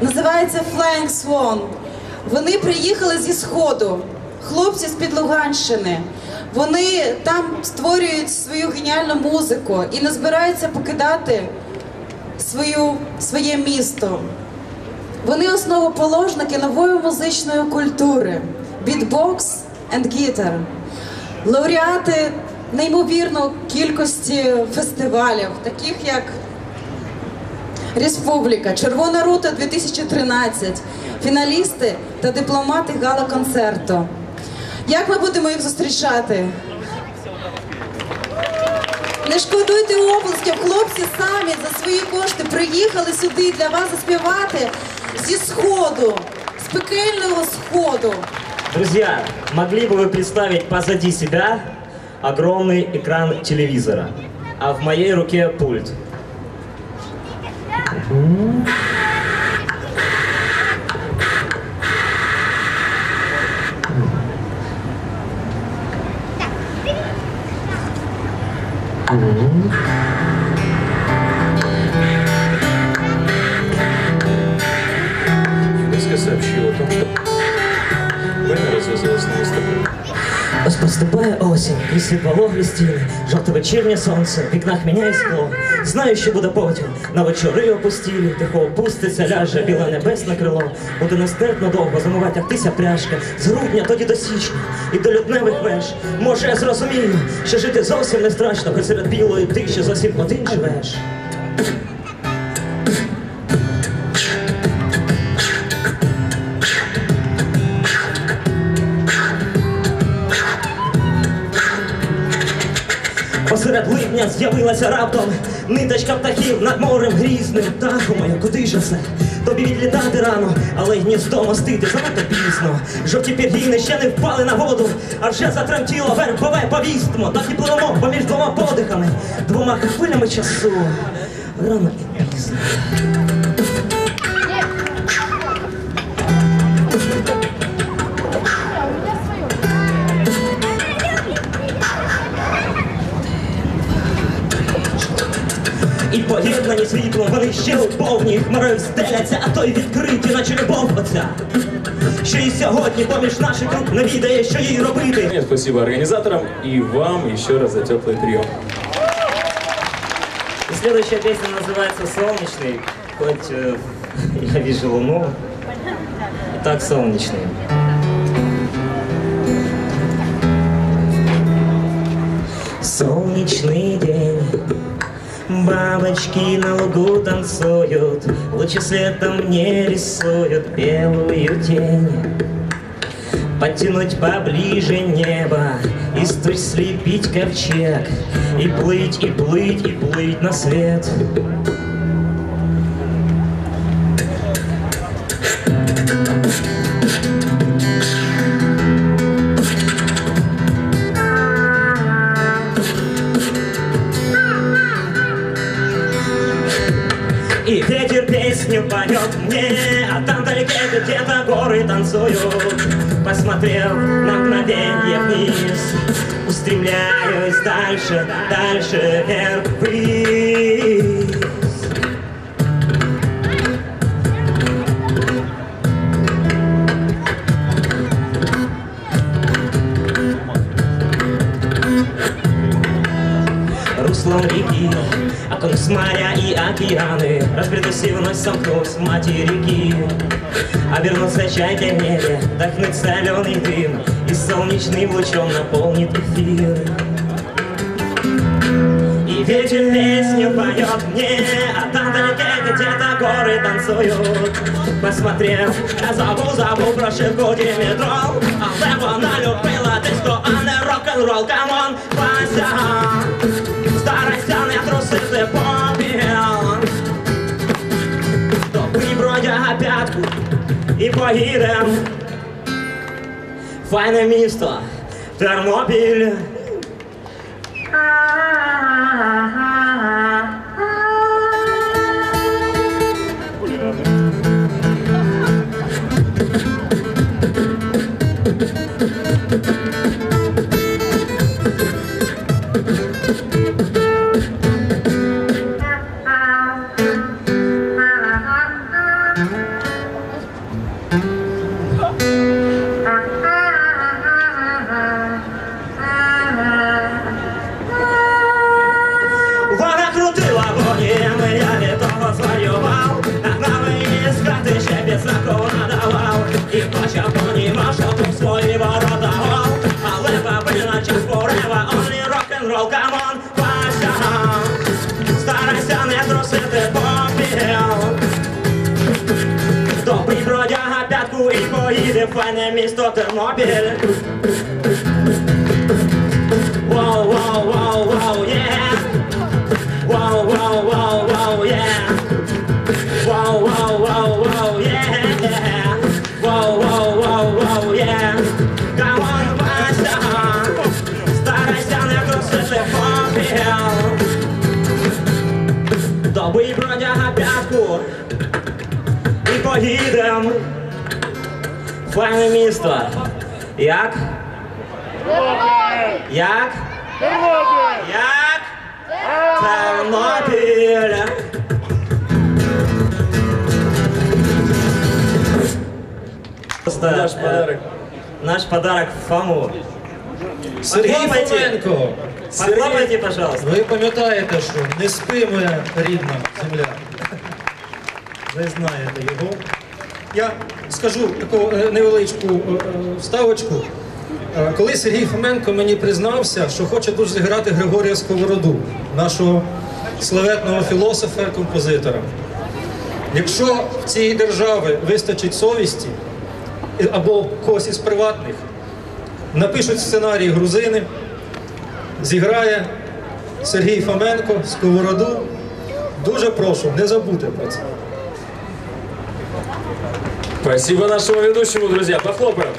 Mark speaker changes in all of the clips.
Speaker 1: Називається Flying Swan. Вони приїхали зі Сходу, хлопці з-під Луганщини. Вони там створюють свою геніальну музику і не збираються покидати свою, своє місто. Вони основоположники нової музичної культури бітбокс and гітар. Лауреати неймовірно кількості фестивалів, таких як Республіка, Червона рута 2013, фіналісти та дипломати гала-концерту. Як ми будемо їх зустрічати? Не шкодуйте обласків, хлопці самі за свої кошти приїхали сюди для вас заспівати зі сходу, з пекельного сходу.
Speaker 2: Друзья, могли бы вы представить позади себя огромный экран телевизора, а в моей руке пульт?
Speaker 3: ЮНЕСКО сообщил о том, что война развязалась на Востоке.
Speaker 2: Ось поступає осінь, крізь вологі стіни, жовте вечірнє сонце, в вікнах міняє скло. Знаю, що буде потім, на вечори опустілі, тихо опуститься, ляже біле небесне крило. Буде нестерпно довго замивати тягтися пряжка. З грудня тоді до січня і до лютневих веж. Може, я зрозумію, що жити зовсім не страшно, хоч серед білої тиші зовсім один живеш. Посеред липня з'явилася раптом ниточка птахів над морем грізним. Птаху моя, куди ж все? Тобі відлітати рано, але гніздо мостити занадто пізно. Жовті пір'їни ще не впали на воду, а вже затремтіло вербове повістмо. Так і пливемо поміж двома подихами, двома хвилями часу. Рано і пізно. І поєднані світлом вони ще у повній хмарою стеляться, а то й відкриті, наче любов оця. Що і сьогодні поміж наших рук не відає, що їй робити.
Speaker 3: Нет, Спасибо организаторам и вам еще раз за теплый прием.
Speaker 2: И следующая песня называется «Солнечный», хоть э, я вижу луну, и так солнечный. Солнечный день, бабочки на лугу танцуют, лучи света мне рисуют белую тень. Подтянуть поближе небо И туч слепить ковчег И плыть, и плыть, и плыть на свет песню поет мне, а там вдалеке где-то горы танцуют. Посмотрев на мгновенье вниз, устремляюсь дальше, дальше вверх ввысь. руслом реки Окунусь в моря океаны. Разбредусь и вновь сомкнусь в материки Обернутся чайкой в небе Вдохнуть соленый дым. И солнечным лучом наполнит эфир. И ветер песню поет мне А там вдалеке где-то горы танцуют. Посмотрев, я забыл, забыл про шибку Димитрол Але вона любила диско, а не рок-н-рол Камон, Вася Старостян я трусити побіг і поїдем Файне місто, Тернопіль поїде файне місто Тернопіль. Вау, вау, вау, вау, є! Вау, вау, вау, вау, є! Вау, вау, вау, вау, є! Вау, вау, вау, вау, є! Камон, Вася! Старайся не кросити попіл! Добий бродяга п'ятку і поїдем файне місто. Як? Як? Як? Тернопіль. Просто,
Speaker 3: Наш
Speaker 2: е,
Speaker 3: подарок.
Speaker 2: Наш подарок в Фому.
Speaker 4: Сергій. Фоменко.
Speaker 2: Похлопайте, пожалуйста.
Speaker 4: Ви пам'ятаєте, що не спи, моя рідна земля. Ви знаєте його. Я скажу таку е, невеличку е, е, вставочку. Е, Коли Сергій Фоменко мені признався, що хоче дуже зіграти Григорія Сковороду, нашого славетного філософа і композитора. Якщо в цій держави вистачить совісті або когось із приватних, напишуть сценарій грузини, зіграє Сергій Фоменко Сковороду. Дуже прошу, не забудьте про це.
Speaker 3: Спасибо нашему ведущему, друзья. Похлопаем.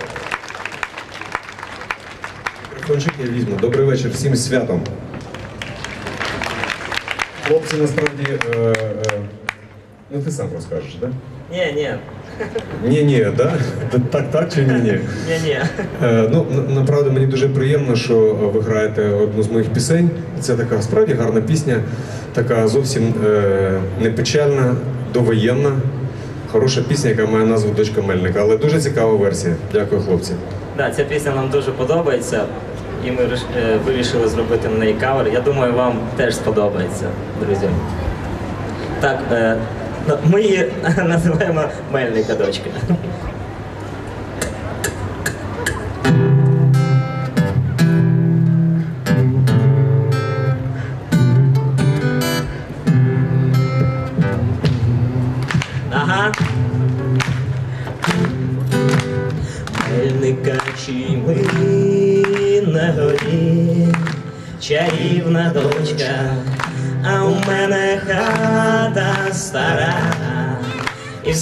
Speaker 5: Мікрофончик я візьму. Добрий вечір, всім святом. Хлопці, насправді, е, е, ну ти сам розкажеш, так?
Speaker 2: Ні, ні,
Speaker 5: Ні, ні, да? так, так чи ні, ні?
Speaker 2: ні, ні.
Speaker 5: Е, ну, направду мені дуже приємно, що ви граєте одну з моїх пісень. Це така справді гарна пісня, така зовсім е, не печальна, довоєнна, хороша пісня, яка має назву Дочка Мельника. Але дуже цікава версія. Дякую, хлопці.
Speaker 2: Да, ця пісня нам дуже подобається, і ми е, вирішили зробити на неї кавер. Я думаю, вам теж сподобається, друзі. Так, е, ми її називаємо Мельника дочка.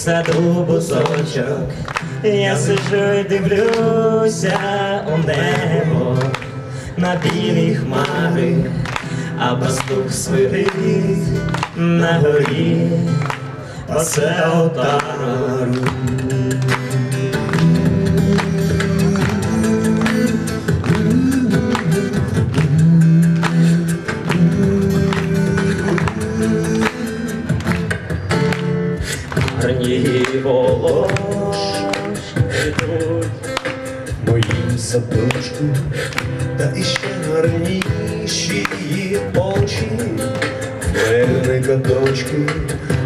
Speaker 2: Саду бусочок, Я сижу і дивлюся у небо на білі хмари, а пастух свирить на горі, пасе отару.
Speaker 6: Садочку, та іще гарніші її очі, Мельника дочки,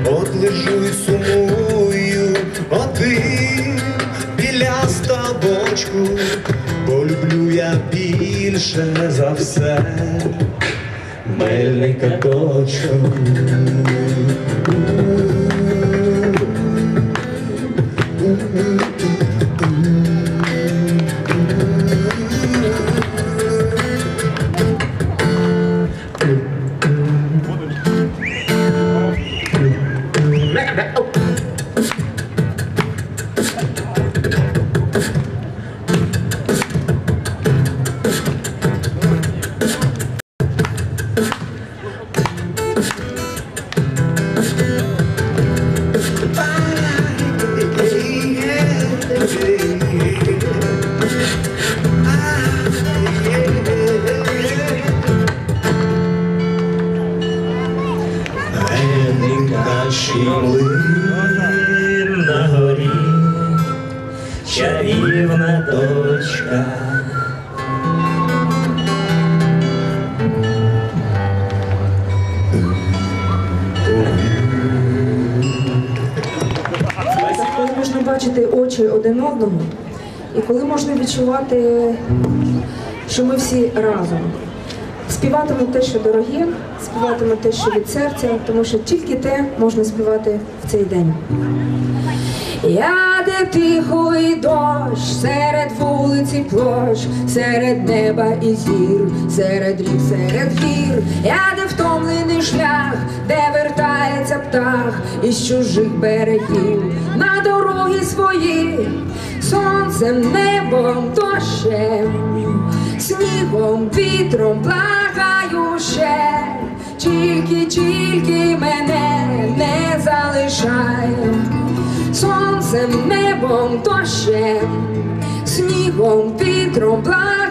Speaker 6: от лежу й сумую, а ти біля ставочку, полюблю я більше за все, Мельника дочку.
Speaker 7: Бачити один одного, і коли можна відчувати, що ми всі разом. Співатиме те, що дороге, співатиме те, що від серця, тому що тільки те можна співати в цей день. Я де тихо і дощ, серед вулиці площ, серед неба і зір, серед рік, серед гір, я де втомлений шлях, де вертається птах із чужих берегів, на дороги свої, сонцем, небом, дощем, снігом, вітром, благаю ще, тільки, тільки мене не залишай сонцем, небом, дощем, снігом, вітром, благаю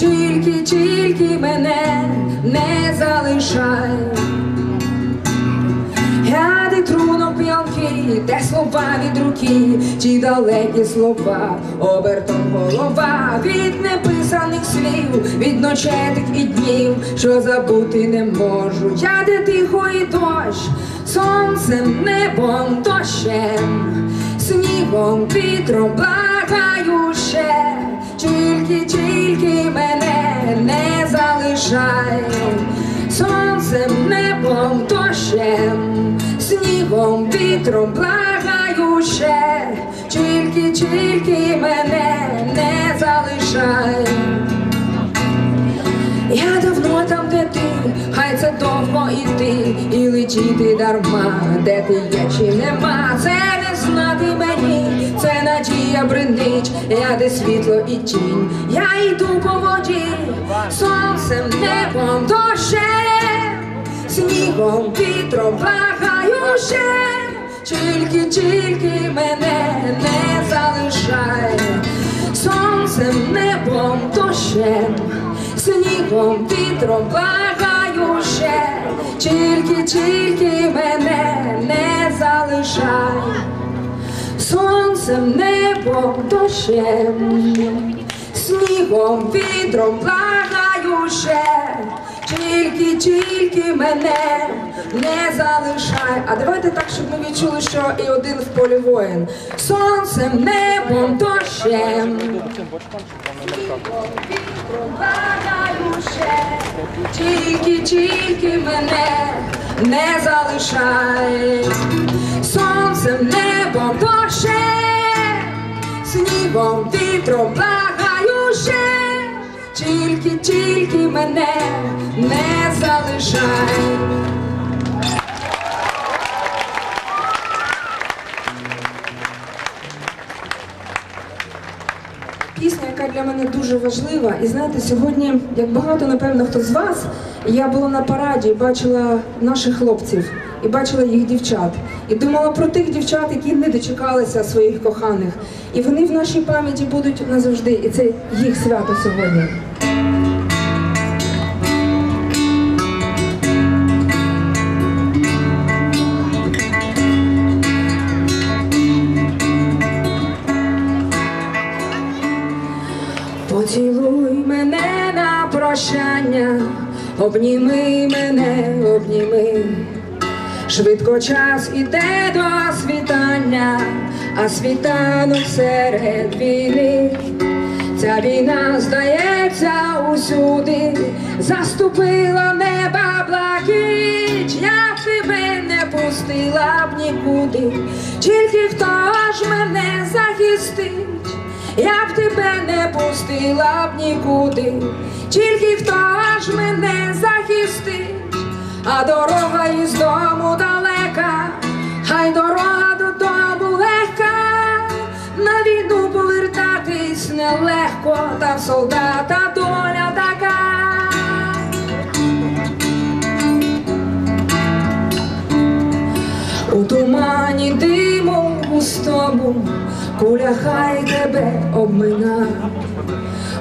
Speaker 7: тільки, тільки мене не залишай. Ряди трунок п'янки, де слова від руки, ті далекі слова, обертом голова від неписаних слів, від ночетик і днів, що забути не можу. Я де тихо і дощ, сонцем, небом, дощем, снігом, вітром, благаю ще, тільки, тільки мене не залишай. Сонцем, небом, дощем, снігом, вітром, благаю ще, тільки, тільки мене не залишай. Летіти дарма, де ти є чи нема, це не знати мені, це надія бринить, я де світло і тінь, я йду по воді, сонцем, небом, дощем, снігом, вітром, благаю ще, тільки, тільки мене не залишай, сонцем, небом, дощем, снігом, вітром, благаю ще, тільки, тільки мене не залишай, сонцем, небом, дощем, снігом, вітром, благаю ще, тільки, тільки мене не залишай. А давайте так, щоб ми відчули, що і один в полі воїн. Сонцем, небом, дощем. Тільки, тільки мене не залишай. Сонцем, небом, дощем, снігом, вітром, благаю ще, тільки, тільки мене не залишай. Пісня, яка для мене дуже важлива. І знаєте, сьогодні, як багато, напевно, хто з вас, я була на параді, і бачила наших хлопців і бачила їх дівчат. І думала про тих дівчат, які не дочекалися своїх коханих. І вони в нашій пам'яті будуть назавжди. І це їх свято сьогодні. Поцілуй мене на прощання, обніми мене, обніми. Швидко час іде до світання, а світанок серед війни. Ця війна, здається, усюди заступила неба блакить, я тебе не пустила б нікуди, тільки хто ж мене захистить. Я б тебе не пустила б нікуди, тільки хто ж мене захистить, а дорога із дому далека, хай дорога додому легка, на війну повертатись нелегко, та солдата доля така. У тумані диму густому куля хай тебе обмина.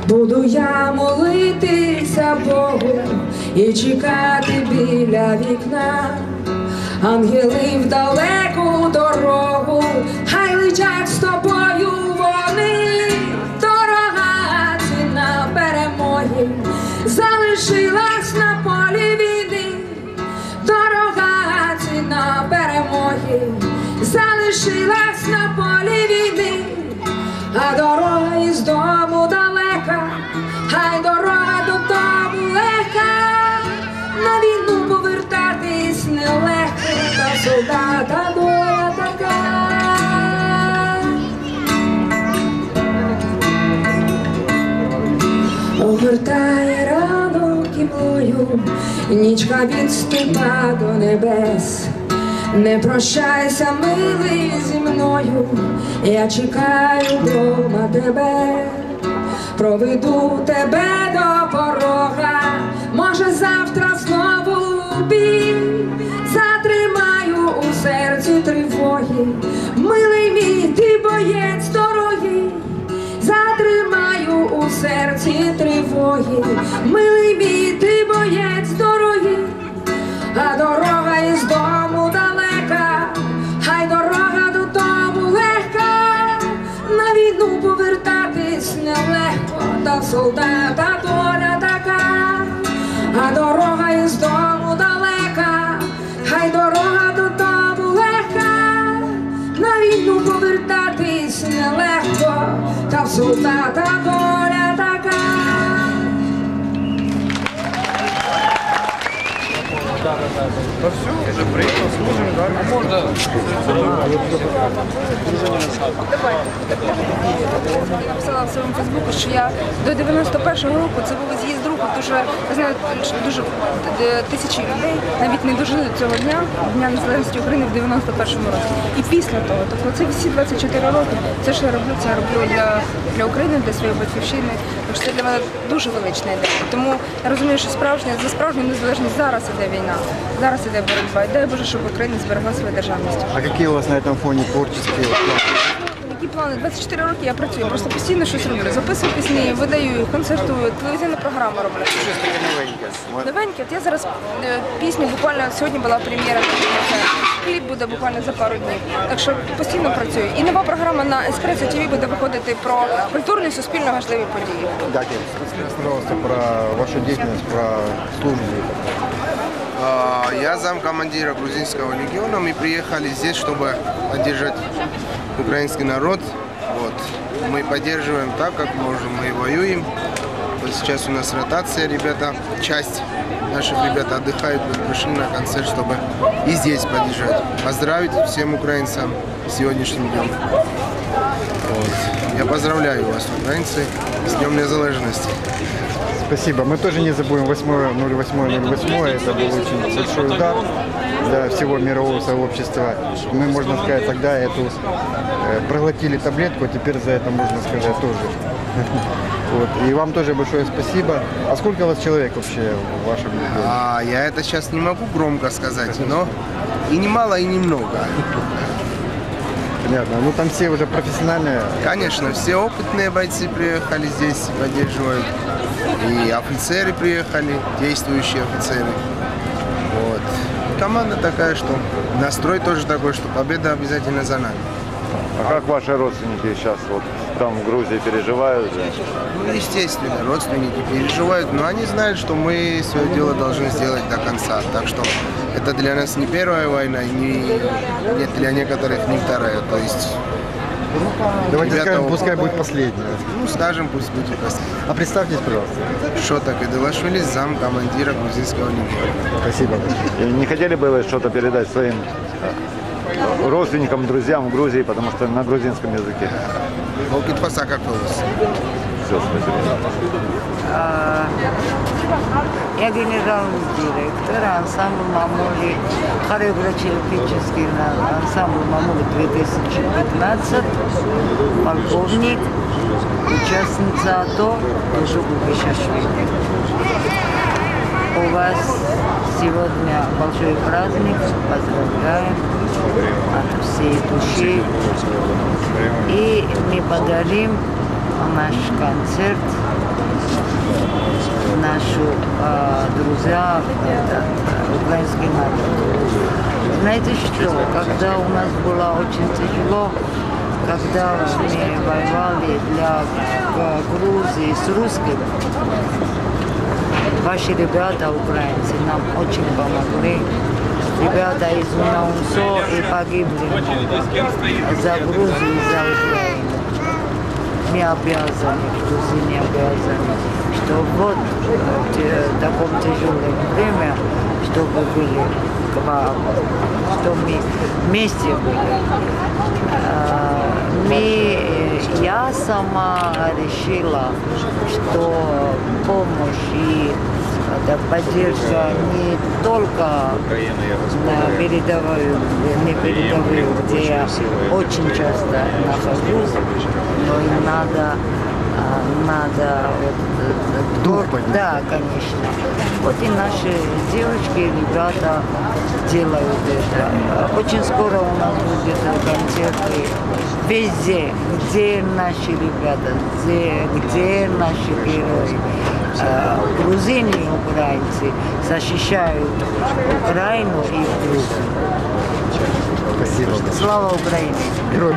Speaker 7: Буду я молитися Богу і чекати біля вікна. Ангели в далеку дорогу, хай летять з тобою вони, дорога ціна перемоги, залишилась на полі війни, дорога ціна перемоги, залишилась на полі нічка від степа до небес. Не прощайся, милий, зі мною, я чекаю дома тебе, проведу тебе до порога, може завтра знову бій, затримаю у серці тривоги, милий мій, ти боєць дороги, затримаю у серці тривоги, милий мій, ти боєць дороги а дорога із дому далека, хай дорога додому легка, на війну повертатись нелегко, та солдата доля така, а дорога із дому далека, хай дорога додому легка, на війну повертатись нелегко, та солдата
Speaker 8: написала в своєму Фейсбуку, що я до 91-го року це був з'їзд руху. Дуже я знаю, дуже е, тисячі людей навіть не дожили до цього дня, дня незалежності України в 91-му році. І після того, тобто це всі 24 роки, це що я роблю, це я роблю для, для України, для своєї батьківщини. Тому що це для мене дуже велична ідея. Тому я розумію, що справжня за справжню незалежність зараз іде війна, зараз іде боротьба. Дай Боже, щоб Україна зберегла свою державність.
Speaker 9: А які у вас на этом фоні творчі планы?
Speaker 8: Які 24 роки я працюю, просто постійно щось роблю. Записую пісні, видаю їх, концертую, телевізійну програму роблю.
Speaker 9: Щось таке новеньке.
Speaker 8: Новенькі, от я зараз е, пісню буквально сьогодні була прем'єра. Кліп буде буквально за пару днів. Так що постійно працюю. І нова програма на Еспресо ТВ буде виходити про культурні суспільно важливі події.
Speaker 9: Кир, пожалуйста, про вашу деятельность, про службу.
Speaker 10: А, Я зам командира грузинского легиона. Мы приехали здесь, чтобы поддержать украинский народ. Вот. Мы поддерживаем так, как можем. Мы воюем. Вот сейчас у нас ротация, ребята. Часть наших ребят отдыхают. Мы пришли на концерт, чтобы и здесь поддержать. Поздравить всем украинцам с сегодняшним днем. Вот. Я поздравляю вас, украинцы, с Днем Незалежности.
Speaker 9: Спасибо. Мы тоже не забудем 8.08.08. Это был очень большой удар для всего мирового сообщества. Мы, можно сказать, тогда эту э, проглотили таблетку, а теперь за это можно сказать тоже. Вот. И вам тоже большое спасибо. А сколько у вас человек вообще в вашем легионе?
Speaker 10: А, я это сейчас не могу громко сказать, но и не мало, и не много.
Speaker 9: Понятно. Ну там все уже профессиональные.
Speaker 10: Конечно, все опытные бойцы приехали здесь, поддерживают. И офицеры приехали, действующие офицеры. Вот. Команда такая, что настрой тоже такой, что победа обязательно за нами.
Speaker 11: А как ваши родственники сейчас вот там в Грузии переживают? да?
Speaker 10: Ну, естественно, родственники переживают, но они знают, что мы свое дело должны сделать до конца. Так что это для нас не первая война, и не, нет, для некоторых не вторая. То есть
Speaker 9: Давайте
Speaker 10: Ребята,
Speaker 9: скажем, пускай будет последняя.
Speaker 10: Ну, скажем, пусть будет последний.
Speaker 9: А представьтесь, пожалуйста.
Speaker 10: Шота Кадылашвили, зам командира грузинского легиона.
Speaker 9: Спасибо.
Speaker 11: Не хотели бы вы что-то передать своим э, родственникам, друзьям в Грузии, потому что на грузинском языке?
Speaker 10: Волкит Пасака
Speaker 11: Все, спасибо.
Speaker 12: Я генеральный директор ансамбля «Мамули», хореографический ансамбль «Мамули» 2015, полковник, участница АТО Дежу Губишашвили. У вас сегодня большой праздник, поздравляем от всей души. И мы подарим наш концерт нашу э, друзья, это, украинский народ. Знаете что, когда у нас было очень тяжело, когда мы воевали для э, Грузии с русским, ваши ребята, украинцы, нам очень помогли. Ребята из Унаунсо и погибли за Грузию за Украину мы обязаны, Грузины обязаны, что вот в те- таком тяжелом время, чтобы были что мы вместе были. А, Мы, я сама решила, что помощь и Это поддержка не только на передовую, не передовую, где я очень часто нахожусь, но и надо а, надо вот, э, то- да, конечно. Вот и наши девочки, ребята делают это. Очень скоро у нас будет концерты везде, где наши ребята, где, где наши герои. Э, Грузины и украинцы защищают Украину и Грузию.
Speaker 9: Спасибо.
Speaker 12: Слава Украине!
Speaker 9: Герой.